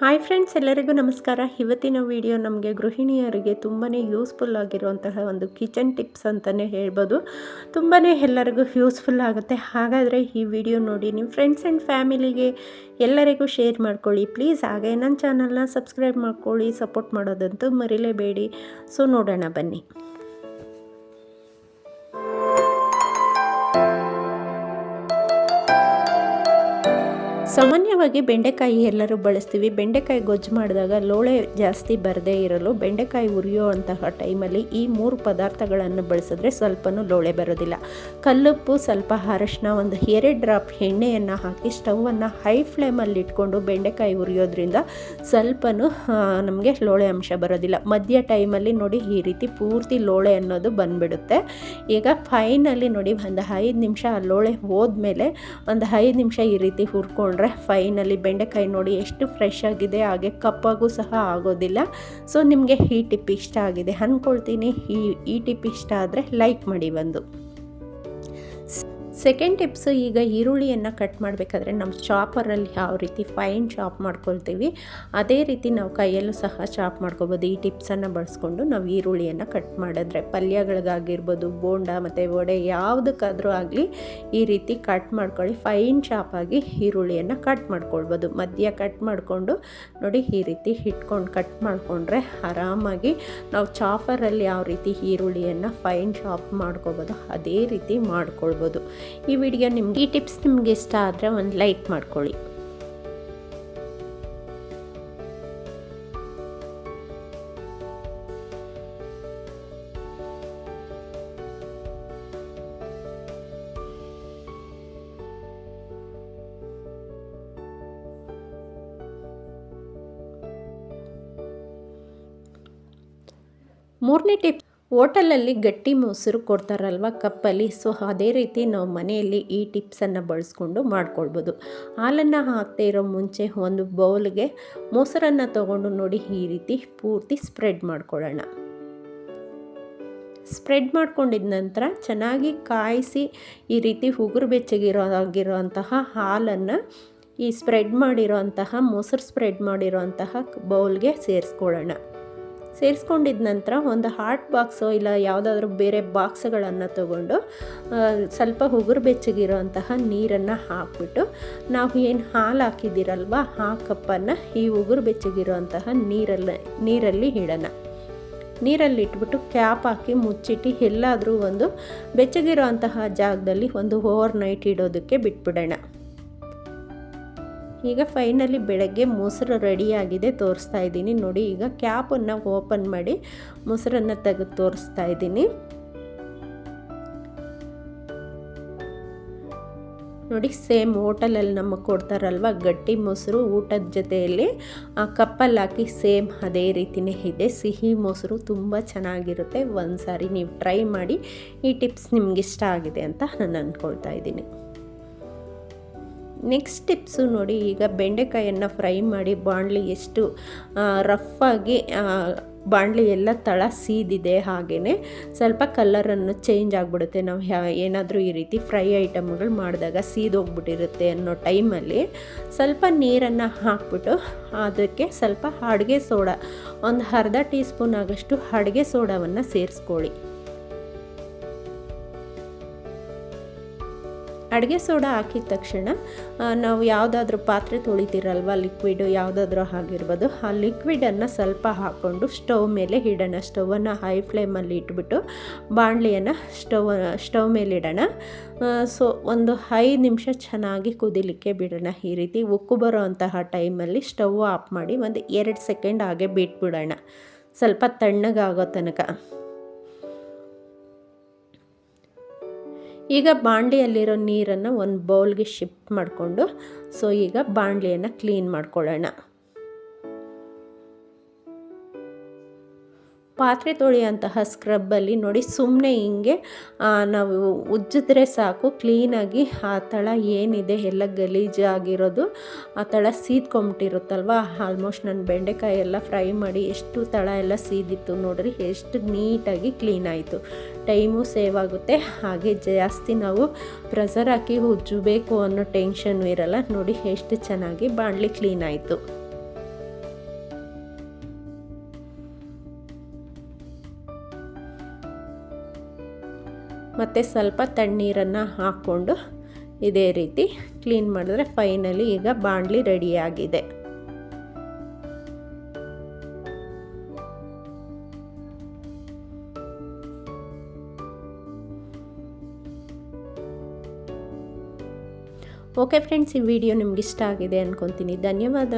Hi friends, ಎಲ್ಲರಿಗೂ ನಮಸ್ಕಾರ. ಇವತ್ತಿನ ವಿಡಿಯೋ ನಮಗೆ ಗೃಹಿಣಿಯರಿಗೆ ತುಂಬಾ ಯೂಸ್ಫುಲ್ ಆಗಿರುವಂತಹ ಒಂದು ಕಿಚನ್ ಟಿಪ್ಸ್ ಅಂತಲೇ ಹೇಳ್ಬೋದು. ತುಂಬಾ ಎಲ್ಲರಿಗೂ ಯೂಸ್ಫುಲ್ ಆಗುತ್ತೆ. ಹಾಗಾದರೆ ಈ ವಿಡಿಯೋ ನೋಡಿ ನಿಮ್ಮ ಫ್ರೆಂಡ್ಸ್ ಆ್ಯಂಡ್ ಫ್ಯಾಮಿಲಿಗೆ ಎಲ್ಲರಿಗೂ ಶೇರ್ ಮಾಡ್ಕೊಳ್ಳಿ. ಪ್ಲೀಸ್ ಹಾಗೆ ನನ್ನ ಚಾನಲ್ನ ಸಬ್ಸ್ಕ್ರೈಬ್ ಮಾಡ್ಕೊಳ್ಳಿ ಸಪೋರ್ಟ್ ಮಾಡೋದಂತೂ ಮರಿಲೇಬೇಡಿ. ಸೊ ನೋಡೋಣ ಬನ್ನಿ. ಸಾಮಾನ್ಯವಾಗಿ ಬೆಂಡೆಕಾಯಿ ಎಲ್ಲರೂ ಬಳಸ್ತೀವಿ. ಬೆಂಡೆಕಾಯಿ ಗೊಜ್ಜು ಮಾಡಿದಾಗ ಲೋಳೆ ಜಾಸ್ತಿ ಬರದೇ ಇರಲು ಬೆಂಡೆಕಾಯಿ ಉರಿಯೋ ಅಂತಹ ಟೈಮಲ್ಲಿ ಈ ಮೂರು ಪದಾರ್ಥಗಳನ್ನು ಬಳಸಿದ್ರೆ ಸ್ವಲ್ಪನೂ ಲೋಳೆ ಬರೋದಿಲ್ಲ. ಕಲ್ಲುಪ್ಪು, ಸ್ವಲ್ಪ ಅರಶಿನ, ಒಂದು ಎರಡು ಡ್ರಾಪ್ ಎಣ್ಣೆಯನ್ನು ಹಾಕಿ ಸ್ಟವನ್ನು ಹೈ ಫ್ಲೇಮಲ್ಲಿ ಇಟ್ಕೊಂಡು ಬೆಂಡೆಕಾಯಿ ಉರಿಯೋದ್ರಿಂದ ಸ್ವಲ್ಪನೂ ನಮಗೆ ಲೋಳೆ ಅಂಶ ಬರೋದಿಲ್ಲ. ಮಧ್ಯ ಟೈಮಲ್ಲಿ ನೋಡಿ ಈ ರೀತಿ ಪೂರ್ತಿ ಲೋಳೆ ಅನ್ನೋದು ಬಂದುಬಿಡುತ್ತೆ. ಈಗ ಫೈನಲ್ಲಿ ನೋಡಿ ಒಂದು ಐದು ನಿಮಿಷ ಆ ಲೋಳೆ ಹೋದ್ಮೇಲೆ ಒಂದು ಐದು ನಿಮಿಷ ಈ ರೀತಿ ಹುರ್ಕೊಂಡ್ರೆ ಫೈನಲ್ಲಿ ಬೆಂಡೆಕಾಯಿ ನೋಡಿ ಎಷ್ಟು ಫ್ರೆಶ್ ಆಗಿದೆ, ಹಾಗೆ ಕಪ್ಪಾಗೂ ಸಹ ಆಗೋದಿಲ್ಲ. ಸೊ ನಿಮಗೆ ಈ ಟಿಪ್ ಇಷ್ಟ ಆಗಿದೆ. ಅಂದ್ಕೊಳ್ತೀನಿ, ಈ ಈ ಟಿಪ್ ಇಷ್ಟ ಆದರೆ ಲೈಕ್ ಮಾಡಿ ಒಂದು ಸೆಕೆಂಡ್ ಟಿಪ್ಸ್ ಈಗ ಈರುಳ್ಳಿಯನ್ನು ಕಟ್ ಮಾಡಬೇಕಾದ್ರೆ ನಮ್ಮ ಚಾಪರಲ್ಲಿ ಯಾವ ರೀತಿ ಫೈನ್ ಚಾಪ್ ಮಾಡ್ಕೊಳ್ತೀವಿ, ಅದೇ ರೀತಿ ನಾವು ಕೈಯಲ್ಲೂ ಸಹ ಚಾಪ್ ಮಾಡ್ಕೋಬೋದು. ಈ ಟಿಪ್ಸನ್ನು ಬಳಸ್ಕೊಂಡು ನಾವು ಈರುಳ್ಳಿಯನ್ನು ಕಟ್ ಮಾಡಿದ್ರೆ ಪಲ್ಯಗಳಿಗಾಗಿರ್ಬೋದು, ಬೋಂಡ ಮತ್ತು ವಡೆ ಯಾವುದಕ್ಕಾದರೂ ಆಗಲಿ ಈ ರೀತಿ ಕಟ್ ಮಾಡ್ಕೊಳ್ಳಿ. ಫೈನ್ ಚಾಪಾಗಿ ಈರುಳ್ಳಿಯನ್ನು ಕಟ್ ಮಾಡ್ಕೊಳ್ಬೋದು. ಮಧ್ಯ ಕಟ್ ಮಾಡಿಕೊಂಡು ನೋಡಿ ಈ ರೀತಿ ಇಟ್ಕೊಂಡು ಕಟ್ ಮಾಡಿಕೊಂಡ್ರೆ ಆರಾಮಾಗಿ ನಾವು ಚಾಪರಲ್ಲಿ ಯಾವ ರೀತಿ ಈರುಳ್ಳಿಯನ್ನು ಫೈನ್ ಚಾಪ್ ಮಾಡ್ಕೋಬೋದು, ಅದೇ ರೀತಿ ಮಾಡ್ಕೊಳ್ಬೋದು. ಈ ವಿಡಿಯೋ ನಿಮ್ಗೆ ಈ ಟಿಪ್ಸ್ ನಿಮ್ಗೆ ಇಷ್ಟ ಆದರೆ ಒಂದು ಲೈಕ್ ಮಾಡ್ಕೊಳ್ಳಿ. ಮೂರನೇ ಟಿಪ್ ಹೋಟೆಲಲ್ಲಿ ಗಟ್ಟಿ ಮೊಸರು ಕೊಡ್ತಾರಲ್ವ ಕಪ್ಪಲ್ಲಿ? ಸೊ, ಅದೇ ರೀತಿ ನಾವು ಮನೆಯಲ್ಲಿ ಈ ಟಿಪ್ಸನ್ನು ಬಳಸ್ಕೊಂಡು ಮಾಡ್ಕೊಳ್ಬೋದು. ಹಾಲನ್ನು ಹಾಕ್ತಾ ಇರೋ ಮುಂಚೆ ಒಂದು ಬೌಲ್ಗೆ ಮೊಸರನ್ನು ತಗೊಂಡು ನೋಡಿ ಈ ರೀತಿ ಪೂರ್ತಿ ಸ್ಪ್ರೆಡ್ ಮಾಡ್ಕೊಳ್ಳೋಣ. ಸ್ಪ್ರೆಡ್ ಮಾಡ್ಕೊಂಡಿದ ನಂತರ ಚೆನ್ನಾಗಿ ಕಾಯಿಸಿ ಈ ರೀತಿ ಉಗುರು ಬೆಚ್ಚಗಿರೋ ಆಗಿರೋಂತಹ ಹಾಲನ್ನು ಈ ಸ್ಪ್ರೆಡ್ ಮಾಡಿರೋ ಅಂತಹ ಮೊಸರು ಸ್ಪ್ರೆಡ್ ಮಾಡಿರೋ ಅಂತಹ ಬೌಲ್ಗೆ ಸೇರಿಸ್ಕೊಳ್ಳೋಣ. ಸೇರಿಸ್ಕೊಂಡಿದ ನಂತರ ಒಂದು ಹಾಟ್ ಬಾಕ್ಸು ಇಲ್ಲ ಯಾವುದಾದ್ರೂ ಬೇರೆ ಬಾಕ್ಸ್ಗಳನ್ನು ತಗೊಂಡು ಸ್ವಲ್ಪ ಉಗುರು ಬೆಚ್ಚಗಿರೋ ಅಂತಹ ನೀರನ್ನು ಹಾಕ್ಬಿಟ್ಟು, ನಾವು ಏನು ಹಾಲು ಹಾಕಿದ್ದೀರಲ್ವ, ಆ ಕಪ್ಪನ್ನು ಈ ಉಗುರು ಬೆಚ್ಚಗಿರೋ ಅಂತಹ ನೀರಲ್ಲಿ ನೀರಲ್ಲಿ ಇಡೋಣ. ನೀರಲ್ಲಿ ಇಟ್ಬಿಟ್ಟು ಕ್ಯಾಪ್ ಹಾಕಿ ಮುಚ್ಚಿಟ್ಟು ಎಲ್ಲಾದರೂ ಒಂದು ಬೆಚ್ಚಗಿರೋ ಅಂತಹ ಜಾಗದಲ್ಲಿ ಒಂದು ಓವರ್ ನೈಟ್ ಇಡೋದಕ್ಕೆ ಬಿಟ್ಬಿಡೋಣ. ಈಗ ಫೈನಲಿ ಬೆಳಗ್ಗೆ ಮೊಸರು ರೆಡಿಯಾಗಿದೆ ತೋರಿಸ್ತಾ ಇದ್ದೀನಿ. ನೋಡಿ, ಈಗ ಕ್ಯಾಪನ್ನು ಓಪನ್ ಮಾಡಿ ಮೊಸರನ್ನು ತೆಗೆದು ತೋರಿಸ್ತಾ ಇದ್ದೀನಿ. ನೋಡಿ ಸೇಮ್ ಹೋಟೆಲಲ್ಲಿ ನಮಗೆ ಕೊಡ್ತಾರಲ್ವ, ಗಟ್ಟಿ ಮೊಸರು ಊಟದ ಜೊತೆಯಲ್ಲಿ ಆ ಕಪ್ಪಲ್ಲಿ ಹಾಕಿ ಸೇಮ್ ಅದೇ ರೀತಿಯೇ ಇದೆ. ಸಿಹಿ ಮೊಸರು ತುಂಬ ಚೆನ್ನಾಗಿರುತ್ತೆ. ಒಂದು ಸಾರಿ ನೀವು ಟ್ರೈ ಮಾಡಿ, ಈ ಟಿಪ್ಸ್ ನಿಮ್ಗೆ ಇಷ್ಟ ಆಗಿದೆ ಅಂತ ನಾನು ಅಂದ್ಕೊಳ್ತಾ ಇದ್ದೀನಿ. ನೆಕ್ಸ್ಟ್ ಟಿಪ್ಸು ನೋಡಿ, ಈಗ ಬೆಂಡೆಕಾಯನ್ನು ಫ್ರೈ ಮಾಡಿ ಬಾಣಲಿ ಎಷ್ಟು ರಫ್ಫಾಗಿ ಬಾಣಲಿ ಎಲ್ಲ ತಳ ಸೀದಿದೆ ಹಾಗೆಯೇ ಸ್ವಲ್ಪ ಕಲ್ಲರನ್ನು ಚೇಂಜ್ ಆಗಿಬಿಡುತ್ತೆ. ನಾವು ಏನಾದರೂ ಈ ರೀತಿ ಫ್ರೈ ಐಟಮ್ಗಳು ಮಾಡಿದಾಗ ಸೀದೋಗ್ಬಿಟ್ಟಿರುತ್ತೆ ಅನ್ನೋ ಟೈಮಲ್ಲಿ ಸ್ವಲ್ಪ ನೀರನ್ನು ಹಾಕ್ಬಿಟ್ಟು ಅದಕ್ಕೆ ಸ್ವಲ್ಪ ಅಡುಗೆ ಸೋಡಾ, ಒಂದು ಅರ್ಧ ಟೀ ಸ್ಪೂನ್ ಆಗಷ್ಟು ಅಡುಗೆ ಸೋಡಾವನ್ನು ಸೇರಿಸ್ಕೊಳ್ಳಿ. ಅಡುಗೆ ಸೋಡಾ ಹಾಕಿದ ತಕ್ಷಣ ನಾವು ಯಾವುದಾದ್ರೂ ಪಾತ್ರೆ ತೊಳಿತೀರಲ್ವ ಲಿಕ್ವಿಡು ಯಾವುದಾದ್ರೂ ಆಗಿರ್ಬೋದು, ಆ ಲಿಕ್ವಿಡನ್ನು ಸ್ವಲ್ಪ ಹಾಕ್ಕೊಂಡು ಸ್ಟವ್ ಮೇಲೆ ಇಡೋಣ. ಸ್ಟವನ್ನು ಹೈ ಫ್ಲೇಮಲ್ಲಿ ಇಟ್ಬಿಟ್ಟು ಬಾಣಲಿಯನ್ನು ಸ್ಟವ್ ಸ್ಟವ್ ಮೇಲೆ ಇಡೋಣ. ಸೊ ಒಂದು ಐದು ನಿಮಿಷ ಚೆನ್ನಾಗಿ ಕುದಿಲಿಕ್ಕೆ ಬಿಡೋಣ. ಈ ರೀತಿ ಉಕ್ಕು ಬರೋ ಅಂತಹ ಟೈಮಲ್ಲಿ ಸ್ಟವ್ ಆಫ್ ಮಾಡಿ ಒಂದು ಎರಡು ಸೆಕೆಂಡ್ ಹಾಗೆ ಬಿಟ್ಬಿಡೋಣ. ಸ್ವಲ್ಪ ತಣ್ಣಗಾಗೋ ತನಕ. ಈಗ ಬಾಣಲಿಯಲ್ಲಿರೋ ನೀರನ್ನು ಒಂದು ಬೌಲ್ಗೆ ಶಿಫ್ಟ್ ಮಾಡಿಕೊಂಡು ಸೊ ಈಗ ಬಾಣಲಿಯನ್ನು ಕ್ಲೀನ್ ಮಾಡ್ಕೊಳ್ಳೋಣ. ಪಾತ್ರೆ ತೊಳೆಯುವಂತಹ ಸ್ಕ್ರಬ್ಬಲ್ಲಿ ನೋಡಿ ಸುಮ್ಮನೆ ಹಿಂಗೆ ನಾವು ಉಜ್ಜಿದ್ರೆ ಸಾಕು ಕ್ಲೀನಾಗಿ ಆ ತಳ ಏನಿದೆ ಎಲ್ಲ ಗಲೀಜಾಗಿರೋದು ಆ ತಳ ಸೀದ್ಕೊಂಬಿಟ್ಟಿರುತ್ತಲ್ವ ಆಲ್ಮೋಸ್ಟ್ ನಾನು ಬೆಂಡೆಕಾಯಿ ಎಲ್ಲ ಫ್ರೈ ಮಾಡಿ ಎಷ್ಟು ತಳ ಎಲ್ಲ ಸೀದಿತ್ತು ನೋಡ್ರಿ, ಎಷ್ಟು ನೀಟಾಗಿ ಕ್ಲೀನ್ ಆಯಿತು. ಟೈಮು ಸೇವ್ ಆಗುತ್ತೆ, ಹಾಗೆ ಜಾಸ್ತಿ ನಾವು ಪ್ರೆಸರ್ ಹಾಕಿ ಉಜ್ಜಬೇಕು ಅನ್ನೋ ಟೆನ್ಷನ್ ಇರಲ್ಲ, ನೋಡಿ ಎಷ್ಟು ಚೆನ್ನಾಗಿ ಬಾಣಲಿ ಕ್ಲೀನ್ ಆಯಿತು. ಮತ್ತು ಸ್ವಲ್ಪ ತಣ್ಣೀರನ್ನು ಹಾಕ್ಕೊಂಡು ಇದೇ ರೀತಿ ಕ್ಲೀನ್ ಮಾಡಿದ್ರೆ ಫೈನಲಿ ಈಗ ಬಾಂಡ್ಲಿ ರೆಡಿಯಾಗಿದೆ. ಓಕೆ ಫ್ರೆಂಡ್ಸ್ ಈ ವಿಡಿಯೋ ನಿಮ್ಗೆ ಇಷ್ಟ ಆಗಿದೆ ಅಂದ್ಕೊತೀನಿ ಧನ್ಯವಾದ.